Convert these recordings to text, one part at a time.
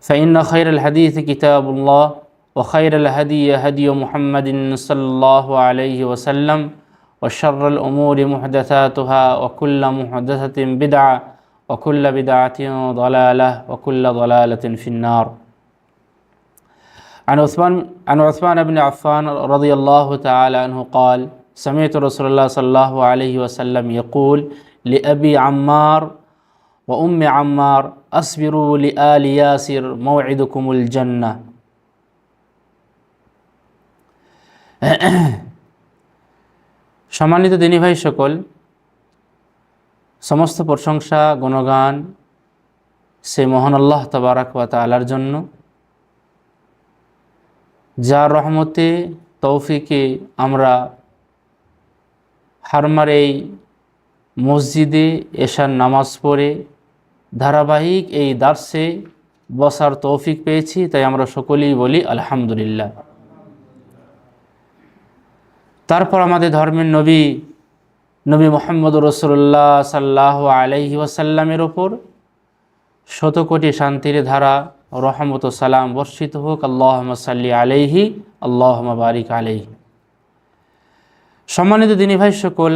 فإن خير الحديث كتاب الله وخير الهدي هدي محمد صلى الله عليه وسلم وشر الأمور محدثاتها وكل محدثة بدعة وكل بدعة ضلالة وكل ضلالة في النار. عن عثمان عن عثمان بن عفان رضي الله تعالى عنه قال سمعت رسول الله صلى الله عليه وسلم يقول لأبي عمار উম্মে আম্মার আসবিরুল আল ইয়াসির মৌদুকুমুল জন্না সম্মানিত দিনী ভাই সকল, সমস্ত প্রশংসা, গুণগান সে মোহন আল্লাহ তবারক আলার জন্য। যার রহমতে, তৌফিকে আমরা হারমার এই মসজিদে এশার নামাজ পড়ে ধারাবাহিক এই দার্সে বসার তৌফিক পেয়েছি, তাই আমরা সকলেই বলি আলহামদুলিল্লাহ। তারপর আমাদের ধর্মের নবী নবী মোহাম্মদ রসুল্লাহ সাল্লাহ আলহি ওয়াসাল্লামের ওপর শত কোটি শান্তির ধারা, রহমত সালাম বর্ষিত হোক আল্লাহ সাল্লি আলহি আল্লাহ বারিক আলহি সম্মানিত দিনী ভাই সকল,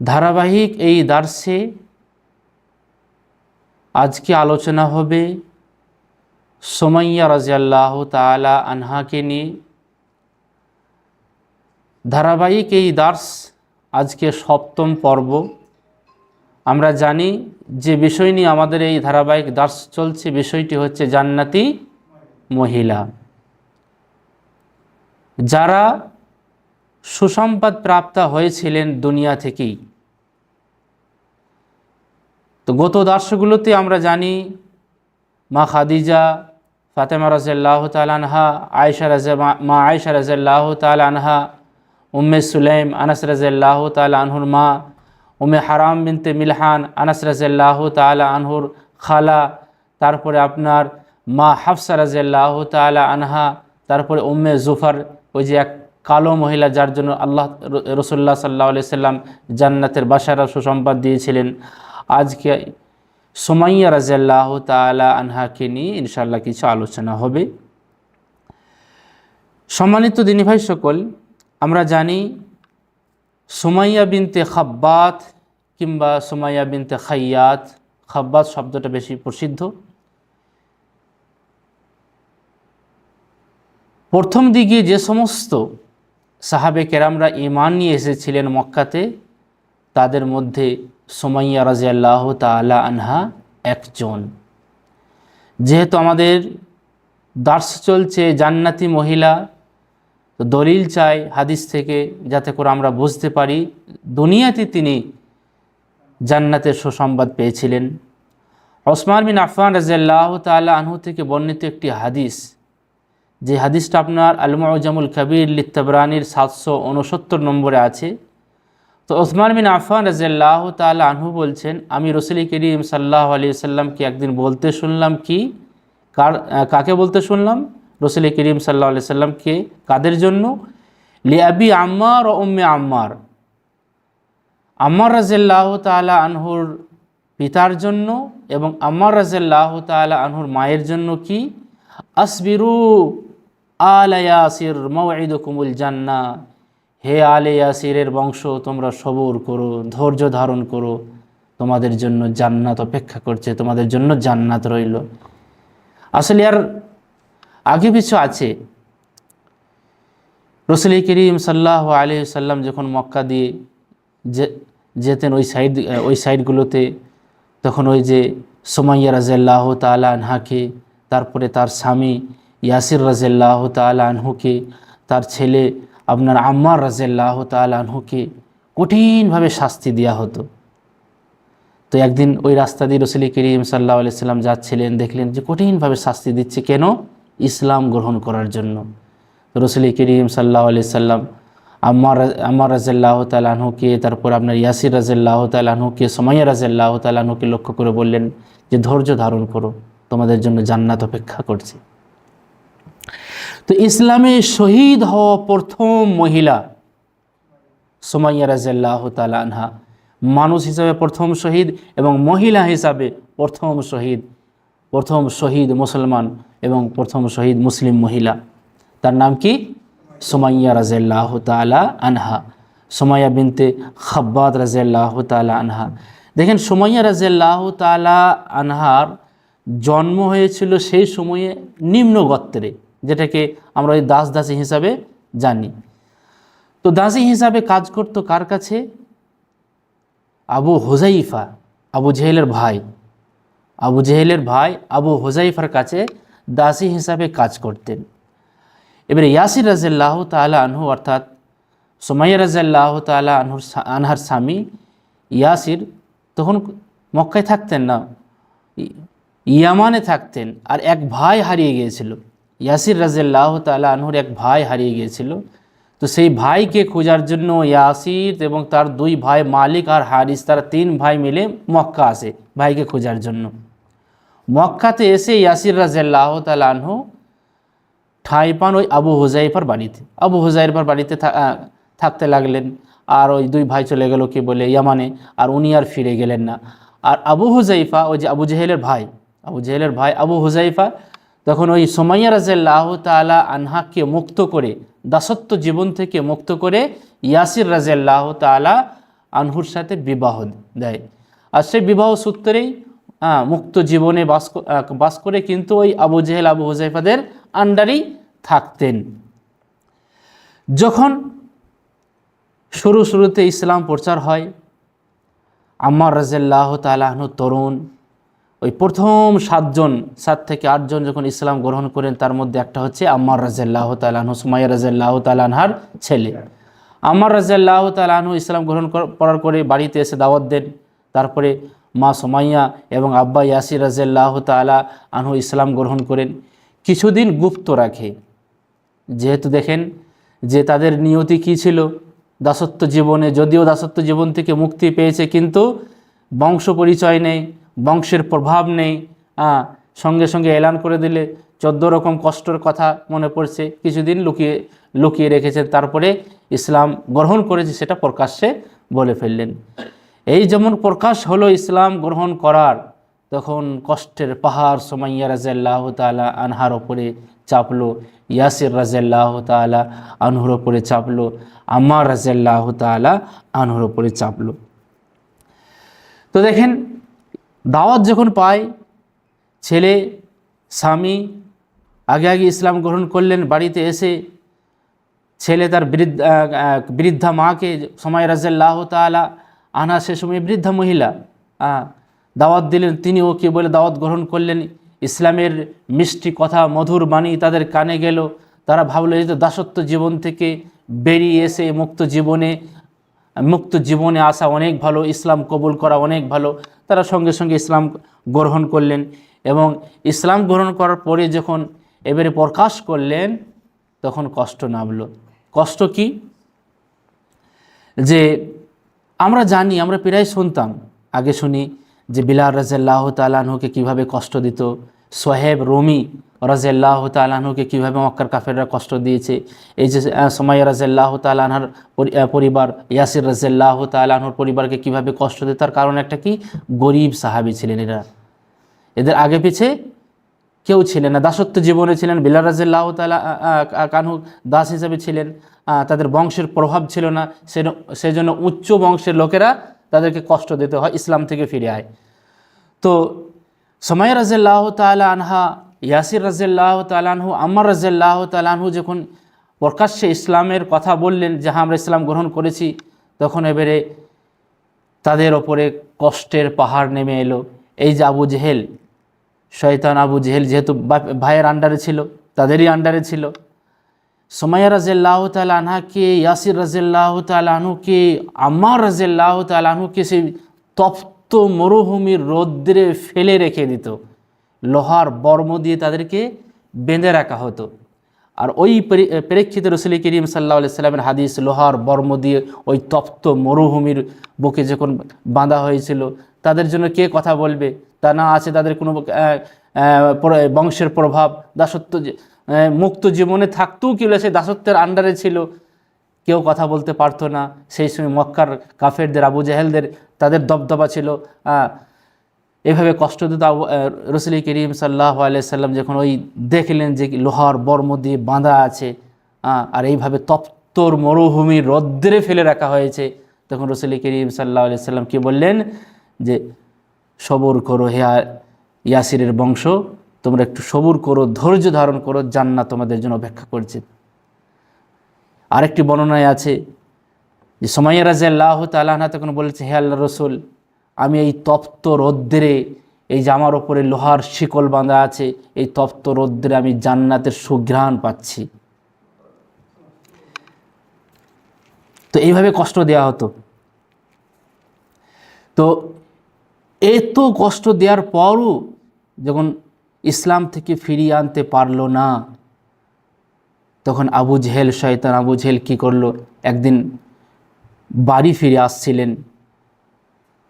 ধারাবাহিক এই দার্সে আজকে আলোচনা হবে সোমাইয়া রাজিয়াল্লাহ তালা আনহাকে নিয়ে। ধারাবাহিক এই দার্স আজকে সপ্তম পর্ব। আমরা জানি যে বিষয় নিয়ে আমাদের এই ধারাবাহিক দার্স চলছে, বিষয়টি হচ্ছে জান্নাতি মহিলা। যারা সুসম্পদ প্রাপ্তা হয়েছিলেন দুনিয়া থেকেই। তো গত দার্সগুলোতে আমরা জানি মা খাদিজা, ফাতেমা রাজাল্লাহ তালানহা আয়সা রাজা, মা আয়সা রাজাল্লাহ তালানহা উম্মে সুলাইম, আনাস রাজাল্লাহ তালা আনহুর মা উমে হারাম বিনতে মিলহান, আনাস রাজাল্লাহ তালা আনহুর খালা, তারপরে আপনার মা হাফসা রাজাল্লাহ তালা আনহা, তারপরে উম্মে জুফার, ওই যে এক কালো মহিলা যার জন্য আল্লাহ রসুল্লাহ সাল্লাহ সাল্লাম জান্নাতের বাসারা সুসম্পাদ দিয়েছিলেন। আজকে সোমাইয়া রাজাল্লাহ তালা আনহাকে নিয়ে ইনশাল্লাহ কিছু আলোচনা হবে। সম্মানিত দিনী ভাই সকল, আমরা জানি সোমাইয়া বিনতে খাব্বাত কিংবা সোমাইয়া বিনতে খাইয়াত, খাব্বাত শব্দটা বেশি প্রসিদ্ধ। প্রথম দিকে যে সমস্ত সাহাবে কেরামরা ইমান নিয়ে এসেছিলেন মক্কাতে, তাদের মধ্যে সোমাইয়া রাজিয়াল্লাহ তালা আনহা একজন। যেহেতু আমাদের দার্স চলছে জান্নাতি মহিলা দলিল চাই হাদিস থেকে যাতে করে আমরা বুঝতে পারি দুনিয়াতে তিনি জান্নাতের সুসংবাদ পেয়েছিলেন। ওসমান বিন আফান রাজিয়াল্লাহ তালা আনহু থেকে বর্ণিত একটি হাদিস, যে হাদিসটা আপনার আলমাউজামুল কবির লিত্তাবরানির সাতশো উনসত্তর নম্বরে আছে। তো ওসমান বিন আফান রাজিয়াল্লাহ তাল আনহু বলছেন, আমি রসুল করিম সাল্লাহ আলি সাল্লামকে একদিন বলতে শুনলাম কি? কার কাকে বলতে শুনলাম? রসুল করিম সাল্লাহ আলি সাল্লামকে কাদের জন্য? লিয়াবি আম্মার ও উম্মে আম্মার। আম্মার রাজিয়াল্লাহ তালা আনহুর পিতার জন্য এবং আম্মার রাজিয়াল্লাহ তালা আনহুর মায়ের জন্য কি? আসবিরু আলায়াসির মৌঈদ কুমুল জান্না হে আলে ইয়াসিরের বংশ, তোমরা সবর করো, ধৈর্য ধারণ করো। তোমাদের জন্য জান্নাত অপেক্ষা করছে, তোমাদের জন্য জান্নাত রইল। আসলে আর আগে পিছু আছে। রসুল করিম সাল্লাহ আলি সাল্লাম যখন মক্কা দিয়ে যেতেন ওই সাইড, ওই সাইডগুলোতে, তখন ওই যে সোমাইয়া রাজাল্লাহ তালা আনহাকে, তারপরে তার স্বামী ইয়াসির রাজাল্লাহ তালা আনহুকে, তার ছেলে আপনার আম্মার রাজাল্লাহ তাল আনহুকে কঠিনভাবে শাস্তি দেওয়া হতো। তো একদিন ওই রাস্তা দিয়ে রসুল করিম সাল্লাহ আলাইসাল্লাম যাচ্ছিলেন, দেখলেন যে কঠিনভাবে শাস্তি দিচ্ছে কেন? ইসলাম গ্রহণ করার জন্য। রসুল করিম সাল্লাহ সাল্লাম আম্মার আম্মার রাজাল্লাহ তালাহুকে তারপর আপনার ইয়াসির রাজাল্লাহ তালাহুকে সময়া রাজাল্লাহ তালাহুকে লক্ষ্য করে বললেন যে ধৈর্য ধারণ করো, তোমাদের জন্য জান্নাত অপেক্ষা করছে। তো ইসলামে শহীদ হওয়া প্রথম মহিলা সোমাইয়া রাজাল্লাহ তালা আনহা। মানুষ হিসাবে প্রথম শহীদ এবং মহিলা হিসাবে প্রথম শহীদ প্রথম শহীদ মুসলমান এবং প্রথম শহীদ মুসলিম মহিলা। তার নাম কি? সোমাইয়া রাজাল্লাহ তালা আনহা। সোমাইয়া বিনতে খাব্বাদ রাজাল্লাহ তালা আনহা। দেখেন, সোমাইয়া রাজাল্লাহ তালা আনহার জন্ম হয়েছিল সেই সময়ে নিম্ন গত্রে যেটাকে আমরা ওই দাস দাসী হিসাবে জানি। তো দাসী হিসাবে কাজ করতো কার কাছে? আবু হোজাইফা আবু জেহেলের ভাই। আবু জেহেলের ভাই আবু হোজাইফার কাছে দাসী হিসাবে কাজ করতেন। এবারে ইয়াসির রাজাল্লাহ তালা আনহু, অর্থাৎ সোমাইয়া রাজাল্লাহ তালা আনহুর আনহার স্বামী ইয়াসির তখন মক্কায় থাকতেন না ইয়ামানে থাকতেন আর এক ভাই হারিয়ে গিয়েছিল। ইয়াসির রাজাল্লাহ তালা আনহুর এক ভাই হারিয়ে গিয়েছিল। তো সেই ভাইকে খোঁজার জন্য ইয়াসির এবং তার দুই ভাই মালিক আর হারিস, তারা তিন ভাই মিলে মক্কা আসে ভাইকে খোঁজার জন্য। মক্কাতে এসে ইয়াসির রাজাল্লাহ তালা আনহু ঠাঁই পান ওই আবু হুজাইফার বাড়িতে। আবু হুজাইফার বাড়িতে থাকতে লাগলেন। আর ওই দুই ভাই চলে গেল কি বলে, ইয়ামানে। আর উনি আর ফিরে গেলেন না। আর আবু হুজাইফা, ওই যে আবু জেহেলের ভাই, আবু জেহেলের ভাই আবু হুজাইফা তখন ওই সোমাইয়া রাজাল্লাহ তালা আনহাকে মুক্ত করে, দাসত্ব জীবন থেকে মুক্ত করে ইয়াসির রাজাল্লাহ তালা আনহুর সাথে বিবাহ দেয়। আর সেই বিবাহ সূত্রেই মুক্ত জীবনে বাস বাস করে কিন্তু ওই আবু জেহেল, আবু হুজাইফাদের আন্ডারেই থাকতেন। যখন শুরু শুরুতে ইসলাম প্রচার হয়, আম্মার রাজাল্লাহ তালাহনু তরুণ ওই প্রথম সাতজন, সাত থেকে আটজন যখন ইসলাম গ্রহণ করেন, তার মধ্যে একটা হচ্ছে আম্মার রাজাল্লাহ তালাহনু সুমাইয়া রাজাল্লাহ তালানহার ছেলে। আম্মার রাজাল্লাহ তালাহনু ইসলাম গ্রহণ করার করে বাড়িতে এসে দাওয়াত দেন। তারপরে মা সোমাইয়া এবং আব্বা ইয়াসির রাজাল্লাহ তালা আনহু ইসলাম গ্রহণ করেন। কিছুদিন গুপ্ত রাখে। যেহেতু দেখেন যে তাদের নিয়তি কি ছিল? দাসত্ব জীবনে, যদিও দাসত্ব জীবন থেকে মুক্তি পেয়েছে, কিন্তু বংশ পরিচয় নেই। বংশের প্রভাব নেই সঙ্গে সঙ্গে এলান করে দিলে চোদ্দ রকম কষ্টর কথা মনে পড়ছে, কিছুদিন লুকিয়ে লুকিয়ে রেখেছেন তারপরে ইসলাম গ্রহণ করেছে, সেটা প্রকাশ্যে বলে ফেললেন। এই যেমন প্রকাশ হলো ইসলাম গ্রহণ করার, তখন কষ্টের পাহাড় সোমাইয়া রাজাল্লাহ তালা আনহার ওপরে চাপলো, ইয়াসির রাজাল্লাহ তালা আনহুর ওপরে চাপলো, আম্মার রাজাল্লাহ তালা আনহুর ওপরে চাপলো। তো দেখেন দাওয়াত যখন পায়, ছেলে, স্বামী আগে আগে ইসলাম গ্রহণ করলেন, বাড়িতে এসে ছেলে তার বৃদ্ধা বৃদ্ধা মাকে সময় রাজাল্লাহ তালা আনা সে সময় বৃদ্ধা মহিলা দাওয়াত দিলেন। তিনিও কি বলে দাওয়াত গ্রহণ করলেন। ইসলামের মিষ্টি কথা, মধুর বাণী তাদের কানে গেল। তারা ভাবলো যে দাসত্ব জীবন থেকে বেরিয়ে এসে মুক্ত জীবনে মুক্ত জীবনে আসা অনেক ভালো, ইসলাম কবুল করা অনেক ভালো। তারা সঙ্গে সঙ্গে ইসলাম গ্রহণ করলেন এবং ইসলাম গ্রহণ করার পরে যখন এবারে প্রকাশ করলেন, তখন কষ্ট নামল। কষ্ট কি? যে আমরা জানি, আমরা প্রায় শুনতাম, আগে শুনি যে বিলাল রাজাল্লাহ তালানহকে কীভাবে কষ্ট দিত। সোহেব রমি রাজাল্লাহ তালাহুকে কীভাবে মক্কার কাফেররা কষ্ট দিয়েছে। এই যে সময় রাজাল্লাহ তালাহার পরিবার, ইয়াসির রাজাল্লাহ তালাহুর পরিবারকে কীভাবে কষ্ট দিত তার কারণ একটা কি? গরিব সাহাবি ছিলেন এরা। এদের আগে পিছে কেউ ছিলেন না। দাসত্ব জীবনে ছিলেন, বিলাল রাজাল্লাহ তালা কানহু দাস হিসেবে ছিলেন। তাদের বংশের প্রভাব ছিল না। সে জন্য উচ্চ বংশের লোকেরা তাদেরকে কষ্ট দিতে হয়, ইসলাম থেকে ফিরে আয়। তো সময় রাজাল্লাহ তালা আনহা ইয়াসির রাজাল্লাহ তালানহু আমার রাজাল্লাহ তালানহু যখন প্রকাশ্যে ইসলামের কথা বললেন যাহা আমরা ইসলাম গ্রহণ করেছি, তখন এবারে তাদের ওপরে কষ্টের পাহাড় নেমে এলো। এই যে আবু জেহেল, শয়তান আবু জেহেল যেহেতু ভাইয়ের আন্ডারে ছিল, তাদেরই আন্ডারে ছিল। সোমাইয়া রাজিল্লাহ তালাহাকে ইয়াসির রাজিল্লাহ তালাহুকে আমার রাজিল্লাহ তালাহুকে সেই তপ্ত মরুভূমির রৌদ্রে ফেলে রেখে দিত। লোহার বর্ম দিয়ে তাদেরকে বেঁধে রাখা হতো। আর ওই পরি- প্রেক্ষিতে রসুল করিম সাল্লাহ সাল্লামের হাদিস, লোহার বর্ম দিয়ে ওই তপ্ত মরুভূমির বুকে যখন বাঁধা হয়েছিল, তাদের জন্য কে কথা বলবে? তা না আছে তাদের কোনো বংশের প্রভাব। দাসত্ব মুক্ত জীবনে থাকতেও কি সে দাসত্বের আন্ডারে ছিল। কেউ কথা বলতে পারতো না। সেই সময় মক্কার কাফেরদের, আবু জাহেলদের তাদের দবদবা ছিল। এভাবে কষ্ট দিত রসুল করিম সাল্লাহ আলাইসাল্লাম যখন ওই দেখলেন যে লোহার বর্ম দিয়ে বাঁধা আছে আর এইভাবে তপ্তর মরুভূমির রদ্রে ফেলে রাখা হয়েছে, তখন রসুল করিম সাল্লাহ আলাইসাল্লাম কি বললেন যে, সবর করো হে ইয়াসিরের বংশ, তোমরা একটু সবুর করো, ধৈর্য ধারণ করো, জান্নাত তোমাদের জন্য অপেক্ষা করছে। আরেকটি বর্ণনায় আছে যে সময় রাজা আল্লাহ তালাহা তখন বলেছে, হে আল্লাহ রসুল আমি এই তপ্ত রৌদ্রে, এই জামার ওপরে লোহার শিকল বাঁধা আছে, এই তপ্ত রৌদ্রে আমি জান্নাতের সুঘ্রাণ পাচ্ছি। তো এইভাবে কষ্ট দেওয়া হতো। তো এত কষ্ট দেওয়ার পরও যখন ইসলাম থেকে ফিরিয়ে আনতে পারল না, তখন আবু জেহেল, শয়তান আবু জেহেল কী করল? একদিন বাড়ি ফিরে আসছিলেন।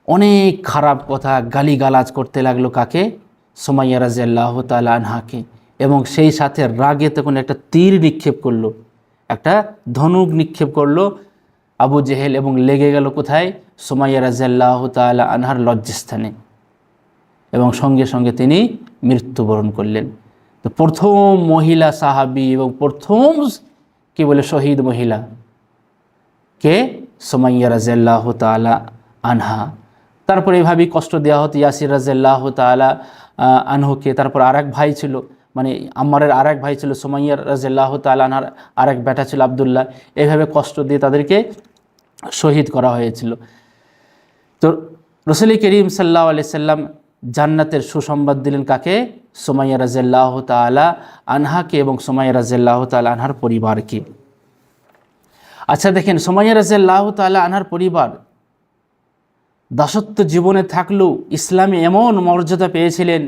অনেক খারাপ কথা গালিগালাজ করতে লাগল কাকে? সোমাইয়া রাজিয়াল্লাহ তালা আনহাকে। এবং সেই সাথে রাগে তখন একটা তীর নিক্ষেপ করল। একটা ধনুক নিক্ষেপ করল আবু জেহেল এবং লেগে গেল কোথায়? সোমাইয়া রাজিয়াল্লাহ তালা আনহার লজ্জাস্থানে। এবং সঙ্গে সঙ্গে তিনি মৃত্যুবরণ করলেন। তো প্রথম মহিলা সাহাবি এবং প্রথম কি বলে শহীদ মহিলা? কে? সোমাইয়া রাজাল্লাহ তালা আনহা। তারপর এইভাবেই কষ্ট দেওয়া হতো, ইয়াসির রাজাল্লাহ তালা আনহুকে। তারপর আর ভাই ছিল মানে আম্মারের আর এক ভাই ছিল, সোমাইয়া রাজাল্লাহ তালা আনহার আর এক বেটা ছিল, আবদুল্লাহ। এইভাবে কষ্ট দিয়ে তাদেরকে শহীদ করা হয়েছিল। তো রসুল করিম সাল্লাহ আলি সাল্লাম জান্নাতের সুসংবাদ দিলেন কাকে? সোমাইয়া রাজাল্লাহ তালা আনহাকে এবং সোমাইয়া রাজাল্লাহ তালা আনহার পরিবারকে। আচ্ছা দেখেন, সোমাইয়া রাজাল্লাহ তালা আনহার পরিবার দাসত্ব জীবনে থাকলেও ইসলামে এমন মর্যাদা পেয়েছিলেন,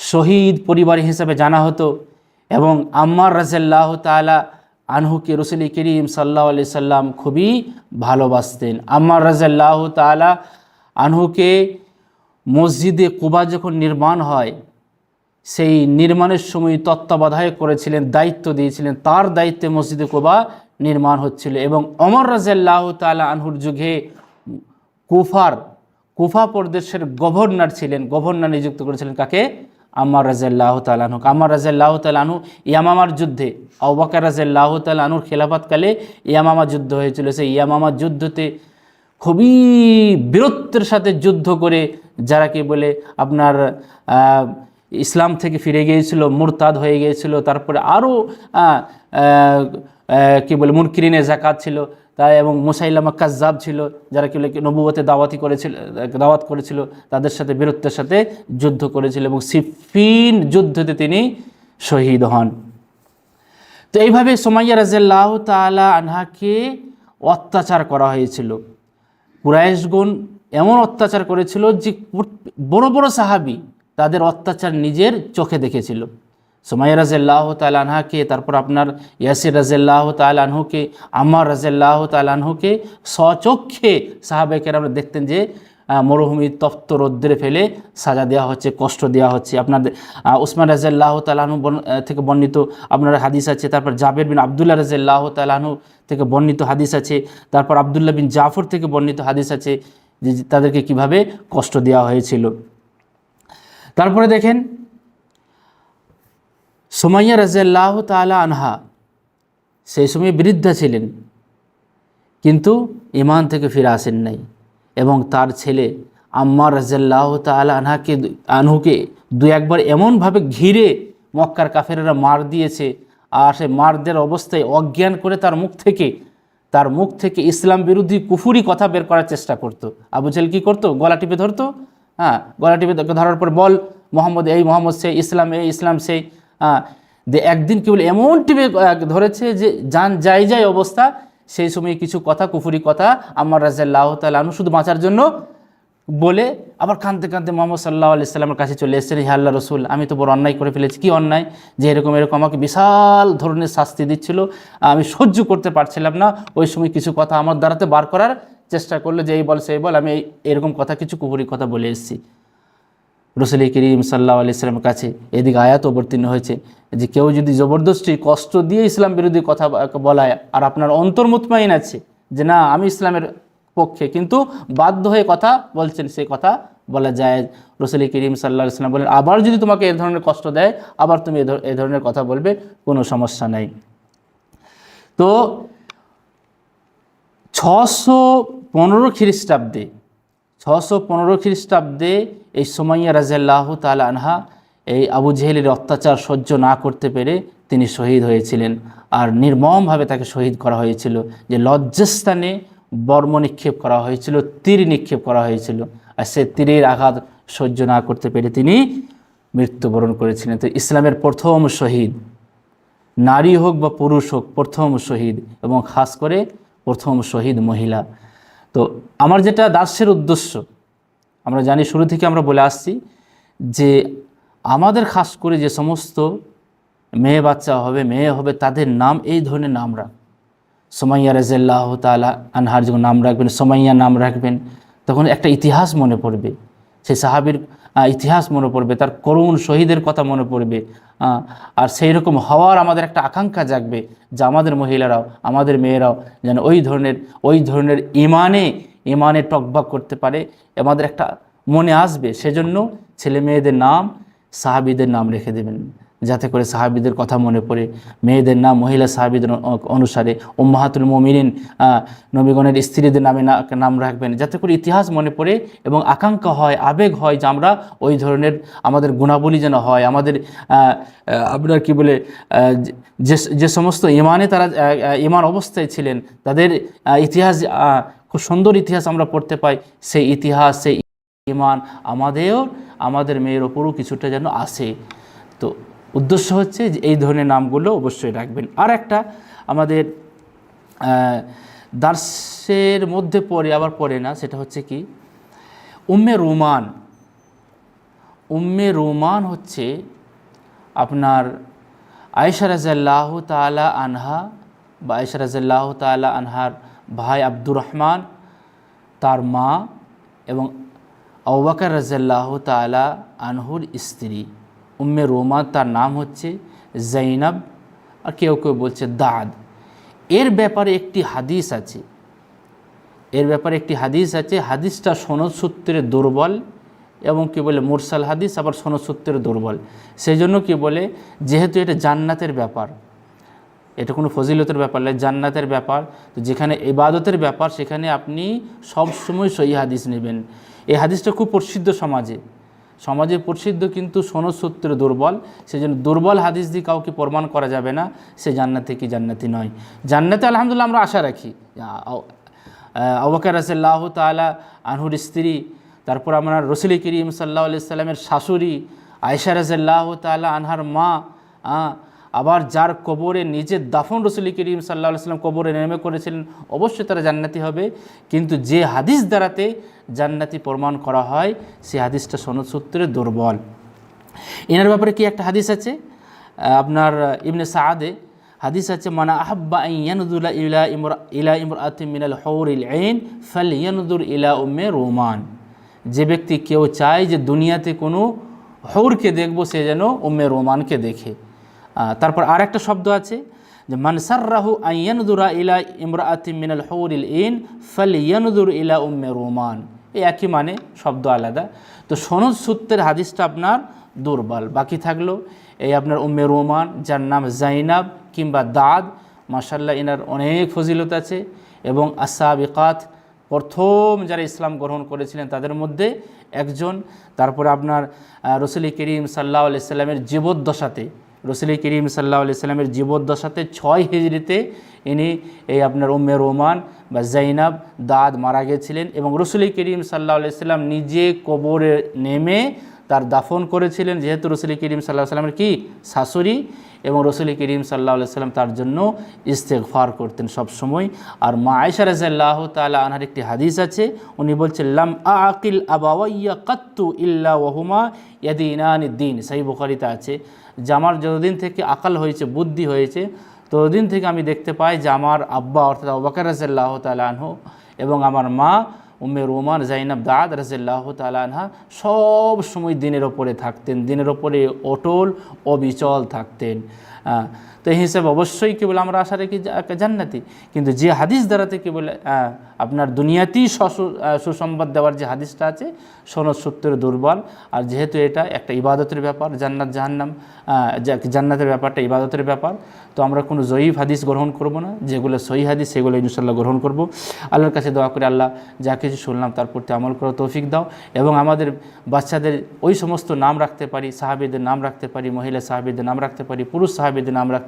শহীদ পরিবার হিসাবে জানা হতো এবং আম্মার রাজাল্লাহ তালা আনহুকে রসুল করিম সাল্লাহ আলি সাল্লাম খুবই ভালোবাসতেন। আম্মার রাজাল্লাহ তালা আনহুকে মসজিদে কুবা যখন নির্মাণ হয়, সেই নির্মাণের সময় তত্ত্বাবধায়ক করেছিলেন, দায়িত্ব দিয়েছিলেন, তার দায়িত্বে মসজিদে কোবা নির্মাণ হচ্ছিল এবং অমর রাজাল্লাহ তালা আনহুর যুগে কুফার, কুফা প্রদেশের গভর্নর ছিলেন। গভর্নর নিযুক্ত করেছিলেন কাকে? আম্মার রাজাল্লাহ তালানহু আম্মার রাজাল্লাহ তালানহু ইয়ামামার যুদ্ধে আবাকার রাজাল্লাহ তালানুর খেলাফতকালে ইয়ামামা যুদ্ধ হয়েছিল। সেই ইয়ামামা যুদ্ধতে খুবই বীরত্বের সাথে যুদ্ধ করে যারা কি বলে আপনার ইসলাম থেকে ফিরে গিয়েছিল, মুরতাদ হয়ে গিয়েছিল। তারপরে আরও কি বলে, মুনকিরিনে জাকাত ছিল। তাই এবং মুসাইলামা কাজ্জাব ছিল, যারা কি বলে নবুবতে দাওয়াতি করেছিল, দাওয়াত করেছিল, তাদের সাথে, বীরত্বের সাথে যুদ্ধ করেছিল এবং সিফিন যুদ্ধতে তিনি শহীদ হন। তো এইভাবে সোমাইয়া রাজাল্লাহ তালা আনহাকে অত্যাচার করা হয়েছিল। কুরাইশগুন এমন অত্যাচার করেছিল যে, বড় বড় সাহাবি তাদের অত্যাচার নিজের চোখে দেখেছিল। সোমাইয়া রাজাল্লাহ তালানহাকে তারপর আপনার ইয়াসির রাজাল্লাহ তালানহুকে আম্মার রাজাল্লাহ তালানহুকে স্বচক্ষে সাহাবেকের আমরা দেখতেন যে মরুভূমির তপ্ত রৌদ্রে ফেলে সাজা দেওয়া হচ্ছে, কষ্ট দেওয়া হচ্ছে। আপনাদের উসমান রাজাল্লাহ তালাহনু থেকে বর্ণিত আপনার হাদিস আছে, তারপর জাবের বিন আবদুল্লাহ রাজাল্লাহ তালাহনু থেকে বর্ণিত হাদিস আছে, তারপর আবদুল্লাহ বিন জাফর থেকে বর্ণিত হাদিস আছে যে তাদেরকে কীভাবে কষ্ট দেওয়া হয়েছিল। তারপরে দেখেন সোমাইয়া রাজাল্লাহ তালা আনহা, সেই সময় বৃদ্ধা ছিলেন, কিন্তু ইমান থেকে ফিরে আসেন নাই এবং তার ছেলে আম্মার রাজাল্লাহ তালা আনহাকে আনহুকে দু একবার এমনভাবে ঘিরে মক্কার কাফেরেরা মার দিয়েছে আর সে মার দেওয়ার অবস্থায় অজ্ঞান করে তার মুখ থেকে, তার মুখ থেকে ইসলাম বিরোধী কুফুরি কথা বের করার চেষ্টা করতো। আবু জেল কী করতো? গলা টিপে ধরতো? হ্যাঁ গলা টিপে ধরার পর বল, মোহাম্মদ এই, মোহাম্মদ সেই, ইসলাম এই, ইসলাম সেই। যে একদিন কেবল এমন টিপে ধরেছে যে যান যাই যাই অবস্থা, সেই সময় কিছু কথা, কুফুরি কথা আমার রাজাল্লাহ তালু শুধু বাঁচার জন্য বলে আবার কাঁদতে কাঁদতে মোহাম্মদ সাল্লাহ আলি সাল্লামের কাছে চলে এসেছেন, হে আল্লাহ রসুল, আমি তো বড় অন্যায় করে ফেলেছি, কি অন্যায়? যে এরকম এরকম আমাকে বিশাল ধরনের শাস্তি দিচ্ছিল, আমি সহ্য করতে পারছিলাম না। ওই সময় কিছু কথা আমার দ্বারাতে বার করার চেষ্টা করল যে, এই বল, সেই বল, আমি এরকম কথা, কিছু কুপুরি কথা বলে এসেছি। রসুল করিম সাল্লাহ আলি সাল্লামের কাছে এদিকে আয়াত অবতীর্ণ হয়েছে যে কেউ যদি জবরদস্তি কষ্ট দিয়ে ইসলাম বিরোধী কথা বলায় আর আপনার অন্তর মুতমাইন আছে যে না, আমি ইসলামের পক্ষে। কিন্তু বাধ্য হয়ে কথা বলছেন, সেই কথা বলা যায়। রসুল করিম সাল্লাহ সাল্লাম বলেন, আবার যদি তোমাকে এ ধরনের কষ্ট দেয়, আবার তুমি এ ধরনের কথা বলবে, কোনো সমস্যা নাই। তো ছশো পনেরো খ্রিস্টাব্দে ছশো পনেরো খ্রিস্টাব্দে এই সোমাইয়া রাজাল্লাহ তাল আনহা এই আবু জেহেলের অত্যাচার সহ্য না করতে পেরে তিনি শহীদ হয়েছিলেন। আর নির্মমভাবে তাকে শহীদ করা হয়েছিল। যে লজ্জাস্থানে বর্ম নিক্ষেপ করা হয়েছিল, তীর নিক্ষেপ করা হয়েছিল। আর সে তীরের আঘাত সহ্য না করতে পেরে তিনি মৃত্যুবরণ করেছিলেন। তো ইসলামের প্রথম শহীদ, নারী হোক বা পুরুষ হোক, প্রথম শহীদ এবং খাস করে প্রথম শহীদ মহিলা। তো আমার যেটা দাসের উদ্দেশ্য, আমরা জানি শুরু থেকে আমরা বলে আসছি যে আমাদের খাস করে যে সমস্ত মেয়ে বাচ্চা হবে, মেয়ে হবে, তাদের নাম, এই ধরনের নাম রাখ সোমাইয়া রাজাল্লাহ তালা আনহার যখন নাম রাখবেন, সোমাইয়া নাম রাখবেন, তখন একটা ইতিহাস মনে পড়বে। সেই সাহাবির ইতিহাস মনে পড়বে, তার করুণ শহীদের কথা মনে পড়বে আর সেই রকম হওয়ার আমাদের একটা আকাঙ্ক্ষা জাগবে যে আমাদের মহিলারাও, আমাদের মেয়েরাও যেন ওই ধরনের ওই ধরনের ইমানে ইমানে টকবাক করতে পারে, আমাদের একটা মনে আসবে। সেজন্য ছেলে মেয়েদের নাম, সাহাবিদের নাম রেখে দেবেন। যাতে করে সাহাবিদের কথা মনে পড়ে। মেয়েদের নাম মহিলা সাহাবিদের অনুসারে। ওম্মাহাতুল মমিনিন নবীগণের স্ত্রীদের নামে নাম রাখবেন। যাতে করে ইতিহাস মনে পড়ে এবং আকাঙ্ক্ষা হয়, আবেগ হয় যে আমরা ওই ধরনের আমাদের গুণাবলী যেন হয়। আমাদের আপনার কি বলে যে সমস্ত ইমানে তারা ইমান অবস্থায় ছিলেন, তাদের ইতিহাস খুব সুন্দর ইতিহাস আমরা পড়তে পাই। সেই ইতিহাস, সেই ইমান আমাদেরও আমাদের মেয়ের ওপরও কিছুটা যেন আসে তো উদ্দেশ্য হচ্ছে যে এই ধরনের নামগুলো অবশ্যই রাখবেন। আর একটা আমাদের দার্সের মধ্যে পড়ে, আবার পড়ে না, সেটা হচ্ছে কি? উম্মে রুমান। উম্মে রুমান হচ্ছে আপনার আয়েশা রাজাল্লাহ তালা আনহা বা আয়েশা রাজাল্লাহ তালা আনহার ভাই আব্দুর রহমান, তার মা এবং আবাকার রাজাল্লাহ তালা আনহুর স্ত্রী। উম্মে রোমা, তার নাম হচ্ছে জৈনব আর কেউ কেউ বলছে দাদ। এর ব্যাপারে একটি হাদিস আছে। এর ব্যাপারে একটি হাদিস আছে। হাদিসটা সনদ সূত্রে দুর্বল এবং কি বলে মুরসাল হাদিস, আবার সনদ সূত্রে দুর্বল। সেই জন্য কি বলে, যেহেতু এটা জান্নাতের ব্যাপার, এটা কোনো ফজিলতের ব্যাপার নয় জান্নাতের ব্যাপার, তো যেখানে ইবাদতের ব্যাপার, সেখানে আপনি সব সময় সহি হাদিস নেবেন। এই হাদিসটা খুব প্রসিদ্ধ সমাজে। সমাজে প্রসিদ্ধ কিন্তু সনদ সূত্রে দুর্বল সেজন্য দুর্বল হাদিস দিয়ে কাউকে প্রমাণ করা যাবে না সে জান্নাতি কি জান্নাতি নয়। জান্নাতে আলহামদুলিল্লাহ আমরা আশা রাখি। আবাকার রাসেল্লাহ তালা আনহুর স্ত্রী তারপর আমরা রসুল করিম সাল্লাহ আলি সাল্লামের শাশুড়ি আয়সা রাজেল্লাহ তালা আনহার মা আহ, আবার যার কবরে নিজের দাফন রসুল করিম সাল্লাহ সাল্লাম কবরে নেমে করেছিলেন অবশ্যই তারা জান্নাতি হবে। কিন্তু যে হাদিস দ্বারাতে জান্নাতি প্রমাণ করা হয় সেই হাদিসটা সনদ সূত্রে দুর্বল। এনার ব্যাপারে কি একটা হাদিস আছে? আপনার ইবনে সাদে হাদিস আছে, মানা আহাব্বা ইয়ানুদুল্লা ইলা ইমর ইলা ইমর মিনাল হৌরিল আইন ফাল ইয়ানুদুর ইলা উম্মে রোমান। যে ব্যক্তি কেউ চায় যে দুনিয়াতে কোনো হৌরকে দেখব, সে যেন উম্মে রোমানকে দেখে। তারপর আর একটা শব্দ আছে যে মানসার্রাহু আইয়ানুদুরা ইলা ইমর আতিম মিনাল হৌরিল ইন ফাল ইয়ানুদুর ইলা উম্মে রোমান। এই একই মানে শব্দ আলাদা। তো সনদ সূত্রের হাদিসটা আপনার দুর্বল। বাকি থাকল, এই আপনার উম্মে রোমান, যার নাম জাইনাব কিংবা দাদ মাসাল্লাহ এনার অনেক ফজিলত আছে। এবং আসাবিকাত প্রথম যারা ইসলাম গ্রহণ করেছিলেন তাদের মধ্যে একজন। তারপরে আপনার রসুল করিম সাল্লাহ আলি সাল্লামের জীবদ্দশাতে রসুল করিম সাল্লা সাল্লামের জীবদ্দশাতে ছয় হিজড়িতে ইনি এই আপনার উম্মে রোমান বা জাইনাব দাদ মারা গেছিলেন এবং রসুল করিম সাল্লাহ আলি সাল্লাম নিজে কবরে নেমে তার দাফন করেছিলেন, যেহেতু রসুল করিম সাল্লাহ সাল্লামের কি? শাশুড়ি এবং রসুল করিম সাল্লাহ সাল্লাম তার জন্য ইস্তেগফার করতেন সব সময় আর মা আয়সা রাজাল্লাহ তালা আনহার একটি হাদিস আছে, উনি বলছেন, লাম আকিল আবাওয়াইয়া কাত্তু ইল্লা ওহুমা ইয়াদিনানিদ্দিন সেই বুখারিতে আছে, যে আমার যতদিন থেকে আকাল হয়েছে, বুদ্ধি হয়েছে, ততদিন থেকে আমি দেখতে পাই যে আমার আব্বা অর্থাৎ আবাকার রাজাল্লাহ তালাহ এবং আমার মা উম্মে রোমান জাইনাব দাদ রাজিল্লাহ তালানহা সব সময় দিনের ওপরে থাকতেন, দিনের ওপরে অটল অবিচল থাকতেন। তো এই হিসেবে অবশ্যই কি বলে আমরা আশা রাখি জান্নাতি। কিন্তু যে হাদিস দ্বারাতে কি বলে আপনার দুনিয়াতেই সুসংবাদ দেওয়ার যে হাদিসটা আছে, সনদ সত্যের দুর্বল। আর যেহেতু এটা একটা ইবাদতের ব্যাপার, জান্নাত জাহান্নাম জান্নাতের ব্যাপারটা ইবাদতের ব্যাপার, তো আমরা কোনো জয়ীফ হাদিস গ্রহণ করব না। যেগুলো সহি হাদিস সেগুলো ইনশাল্লাহ গ্রহণ করব। আল্লাহর কাছে দোয়া করে আল্লাহ যা কিছু শুনলাম তার প্রতি আমল করার তৌফিক দাও। এবং আমাদের বাচ্চাদের ওই সমস্ত নাম রাখতে পারি, সাহাবিদের নাম রাখতে পারি, মহিলা সাহাবিদের নাম রাখতে পারি, পুরুষ সাহাবিদের নাম রাখতে